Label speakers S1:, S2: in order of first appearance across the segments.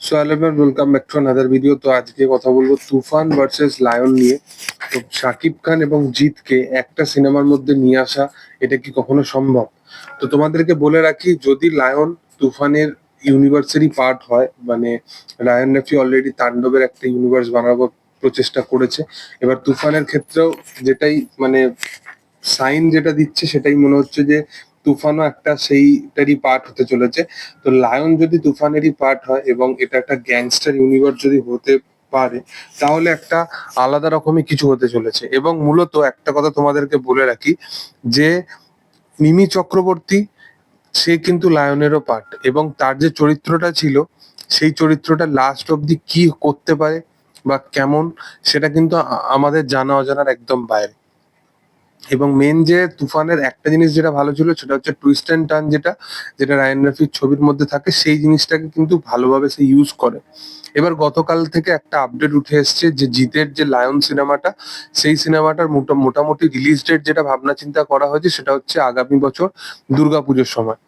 S1: So everyone welcome back to another video তো আজকে কথা বলব তুফান ভার্সেস লায়ন নিয়ে। তো শাকিব খান এবং জিতকে একটা সিনেমার মধ্যে নিয়ে আসা, এটা কি কখনো সম্ভব? তো তোমাদেরকে বলে রাখি, যদি লায়ন তুফানের ইউনিভার্সেরই পার্ট হয় মানে রায়ন রাফি অলরেডি তাণ্ডবের একটা ইউনিভার্স বানাবার প্রচেষ্টা করেছে। এবার তুফানের ক্ষেত্রেও যেটাই মানে সাইন যেটা দিচ্ছে, সেটাই মনে হচ্ছে যে তুফানও একটা সেইটারই পার্ট হতে চলেছে। তো লায়ন যদি তুফানেরই পার্ট হয় এবং এটা একটা গ্যাংস্টার ইউনিভার্স যদি হতে পারে, তাহলে একটা আলাদা রকমই কিছু হতে চলেছে। এবং মূলত একটা কথা তোমাদেরকে বলে রাখি যে, মিমি চক্রবর্তী, সে কিন্তু লায়নেরও পার্ট এবং তার যে চরিত্রটা ছিল, সেই চরিত্রটা লাস্ট অব্দি কি করতে পারে বা কেমন, সেটা কিন্তু আমাদের জানা অজানার একদম বাইরে। এবং মেন যে তুফানের একটা জিনিস যেটা ভালো ছিল, সেটা হচ্ছে টুইস্ট অ্যান্ড টার্ন যেটা যেটা রায়ন রফির ছবির মধ্যে থাকে, সেই জিনিসটাকে কিন্তু ভালোভাবে সে ইউজ করে। এবার গতকাল থেকে একটা আপডেট উঠে এসছে যে জিতের যে লায়ন সিনেমাটা সেই সিনেমাটার মোটামুটি রিলিজ ডেট যেটা ভাবনা চিন্তা করা হয়েছে, সেটা হচ্ছে আগামী বছর দুর্গাপুজোর সময়।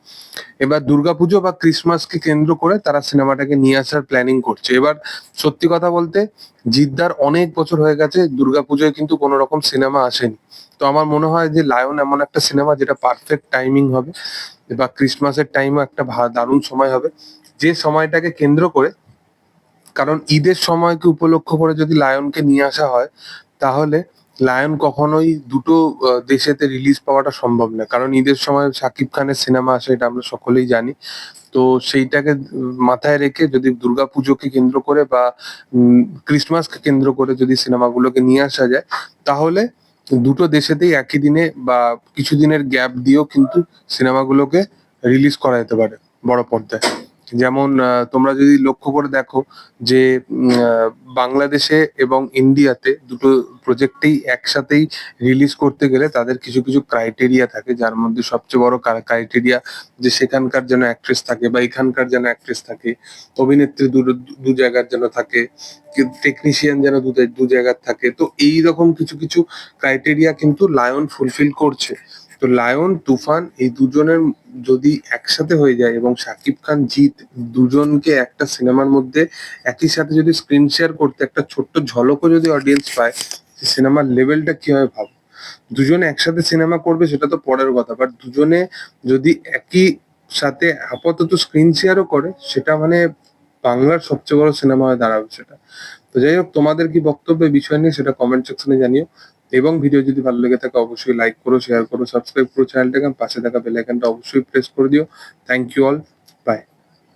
S1: এবার দুর্গাপুজো বা ক্রিসমাসকে কেন্দ্র করে তারা সিনেমাটাকে নিয়ে আসার প্ল্যানিং করছে। এবার সত্যি কথা বলতে, জিদ্দার অনেক বছর হয়ে গেছে, দুর্গাপুজোয় কিন্তু কোনো রকম সিনেমা আসেনি। তো আমার মনে হয় যে লায়ন এমন একটা সিনেমা যেটা পারফেক্ট টাইমিং হবে বা ক্রিসমাসের টাইমও একটা দারুণ সময় হবে। যে সময়টাকে কেন্দ্র করে, কারণ ঈদের সময়কে উপলক্ষ করে যদি লায়নকে নিয়ে আসা হয়, তাহলে লায়ন কখনোই দুটো দেশেতে রিলিজ পাওয়াটা সম্ভব না। কারণ ঈদের সময় শাকিব খানের সিনেমা আসে এটা আমরা সকলেই জানি। তো সেইটাকে মাথায় রেখে যদি দুর্গাপুজোকে কেন্দ্র করে বা ক্রিসমাসকে কেন্দ্র করে যদি সিনেমাগুলোকে নিয়ে আসা যায়, তাহলে দুটো দেশেতেই একই দিনে বা কিছু দিনের গ্যাপ দিয়েও কিন্তু সিনেমাগুলোকে রিলিজ করা যেতে পারে বড় পর্দায়। যেমন তোমরা যদি লক্ষ্য করে দেখো যে বাংলাদেশে এবং ইন্ডিয়াতে দুটো প্রজেক্টেই একসাথেই রিলিজ করতে গেলে তাদের কিছু কিছু ক্রাইটেরিয়া থাকে। যার মধ্যে সবচেয়ে বড় ক্রাইটেরিয়া যে সেখানকার যেন অ্যাক্ট্রেস থাকে বা এখানকার যেন অ্যাক্ট্রেস থাকে, অভিনেত্রী দু জায়গার যেন থাকে টেকনিশিয়ান যেন দু জায়গার থাকে। তো এই রকম কিছু কিছু ক্রাইটেরিয়া কিন্তু লায়ন ফুলফিল করছে। তো লায়ন, তুফান এই দুজনের যদি একসাথে হয়ে যায় এবং শাকিব খান জিৎ দুজনকে একটা সিনেমার মধ্যে একই সাথে যদি স্ক্রিন শেয়ার করতে একটা ছোট্ট ঝলকও যদি অডিয়েন্স পায় সিনেমার লেভেলটা কি হবে ভাবো? দুজনে একসাথে সিনেমা করবে সেটা তো পরের কথা বাট দুজনে যদি একই সাথে আপাতত স্ক্রিন শেয়ারও করে, সেটা মানে বাংলার সবচেয়ে বড় সিনেমা হয়ে দাঁড়াবে সেটা। তো যাই হোক, তোমাদের কি বক্তব্য বিষয় নিয়ে সেটা কমেন্ট সেকশনে জানিও। এবং ভিডিও যদি ভালো লেগে থাকে, অবশ্যই লাইক করো শেয়ার করো সাবস্ক্রাইব করো চ্যানেলটাকে পাশে থাকা বেল আইকনটা অবশ্যই প্রেস করে দিও। Thank you all